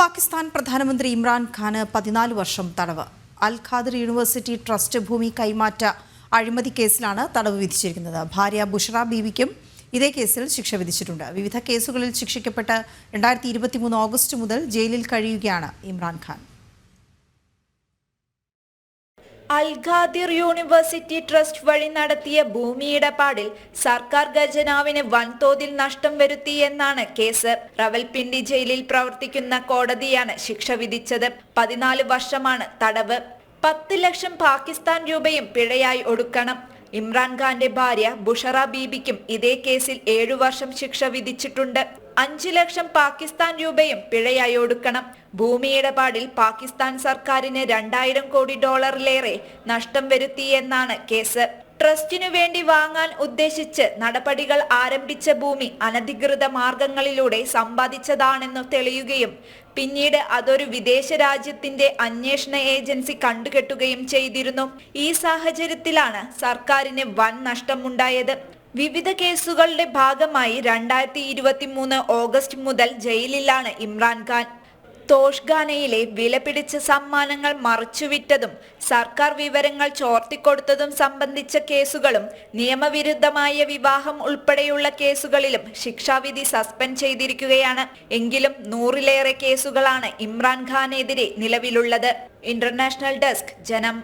പാകിസ്ഥാൻ പ്രധാനമന്ത്രി ഇമ്രാൻ ഖാന് പതിനാല് വർഷം തടവ്. അൽ ഖാദർ യൂണിവേഴ്സിറ്റി ട്രസ്റ്റ് ഭൂമി കൈമാറ്റ അഴിമതി കേസിലാണ് തടവ് വിധിച്ചിരിക്കുന്നത്. ഭാര്യ ബുഷറ ബീവിക്കും ഇതേ കേസിൽ ശിക്ഷ വിധിച്ചിട്ടുണ്ട്. വിവിധ കേസുകളിൽ ശിക്ഷിക്കപ്പെട്ട് രണ്ടായിരത്തി ഇരുപത്തിമൂന്ന് ഓഗസ്റ്റ് മുതൽ ജയിലിൽ കഴിയുകയാണ് ഇമ്രാൻഖാൻ അൽഖാദിർ യൂണിവേഴ്സിറ്റി ട്രസ്റ്റ് വഴി നടത്തിയ ഭൂമി ഇടപാടിൽ സർക്കാർ ഖജനാവിന് വൻതോതിൽ നഷ്ടം വരുത്തി എന്നാണ് കേസ്. റവൽപിണ്ടി ജയിലിൽ പ്രവർത്തിക്കുന്ന കോടതിയാണ് ശിക്ഷ വിധിച്ചത്. പതിനാല് വർഷമാണ് തടവ്. പത്ത് ലക്ഷം പാകിസ്ഥാൻ രൂപയും പിഴയായി ഒടുക്കണം. ഇമ്രാൻഖാന്റെ ഭാര്യ ബുഷറ ബീബിക്കും ഇതേ കേസിൽ ഏഴു വർഷം ശിക്ഷ വിധിച്ചിട്ടുണ്ട്. അഞ്ചു ലക്ഷം പാകിസ്ഥാൻ രൂപയും പിഴയായി ഒടുക്കണം. ഭൂമിയിടപാടിൽ പാകിസ്ഥാൻ സർക്കാരിന് രണ്ടായിരം കോടി ഡോളറിലേറെ നഷ്ടം വരുത്തിയെന്നാണ് കേസ്. ട്രസ്റ്റിനു വേണ്ടി വാങ്ങാൻ ഉദ്ദേശിച്ച് നടപടികൾ ആരംഭിച്ച ഭൂമി അനധികൃത മാർഗങ്ങളിലൂടെ സമ്പാദിച്ചതാണെന്ന് തെളിയുകയും പിന്നീട് അതൊരു വിദേശ രാജ്യത്തിന്റെ അന്വേഷണ ഏജൻസി കണ്ടുകെട്ടുകയും ചെയ്തിരുന്നു. ഈ സാഹചര്യത്തിലാണ് സർക്കാരിന് വൻ നഷ്ടമുണ്ടായത്. വിവിധ കേസുകളുടെ ഭാഗമായി രണ്ടായിരത്തി ഇരുപത്തി മൂന്ന് ഓഗസ്റ്റ് മുതൽ ജയിലിലാണ് ഇമ്രാൻഖാൻ തോഷ്ഖാനയിലെ വിലപിടിച്ച സമ്മാനങ്ങൾ മറച്ചുവിറ്റതും സർക്കാർ വിവരങ്ങൾ ചോർത്തിക്കൊടുത്തതും സംബന്ധിച്ച കേസുകളും നിയമവിരുദ്ധമായ വിവാഹം ഉൾപ്പെടെയുള്ള കേസുകളിലും ശിക്ഷാവിധി സസ്പെൻഡ് ചെയ്തിരിക്കുകയാണ്. എങ്കിലും നൂറിലേറെ കേസുകളാണ് ഇമ്രാൻഖാനെതിരെ നിലവിലുള്ളത്. ഇന്റർനാഷണൽ ഡെസ്ക് ജനം.